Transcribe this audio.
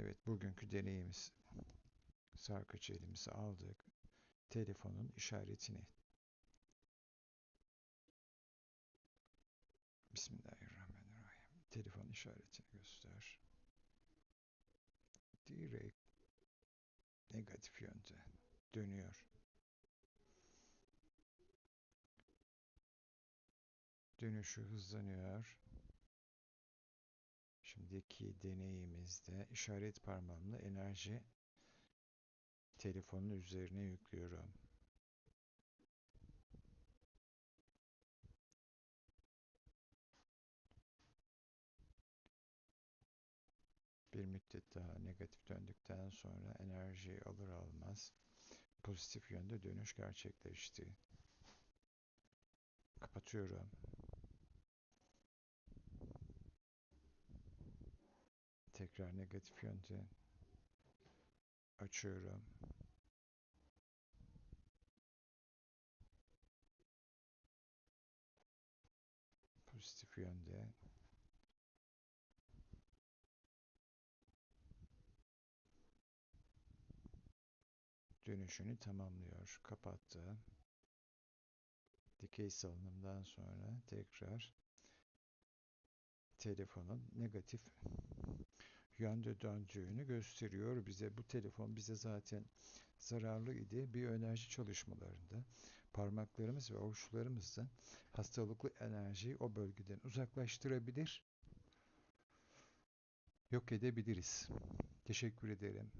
Evet, bugünkü deneyimiz sarkıcı elimize aldık. Telefonun işaretini. Bismillahirrahmanirrahim. Telefon işaretini göster. Direkt negatif yönde dönüyor. Dönüşü hızlanıyor. Şimdiki deneyimizde işaret parmağımla enerji telefonun üzerine yüklüyorum. Bir müddet daha negatif döndükten sonra enerjiyi alır almaz pozitif yönde dönüş gerçekleşti. Kapatıyorum. Tekrar negatif yönde açıyorum. Pozitif yönde dönüşünü tamamlıyor. Kapattı. Dikey salınımdan sonra tekrar telefonun negatif yönde döndüğünü gösteriyor bize. Bu telefon bize zaten zararlı idi. Bir enerji çalışmalarında parmaklarımız ve avuçlarımızla hastalıklı enerjiyi o bölgeden uzaklaştırabilir, yok edebiliriz. Teşekkür ederim.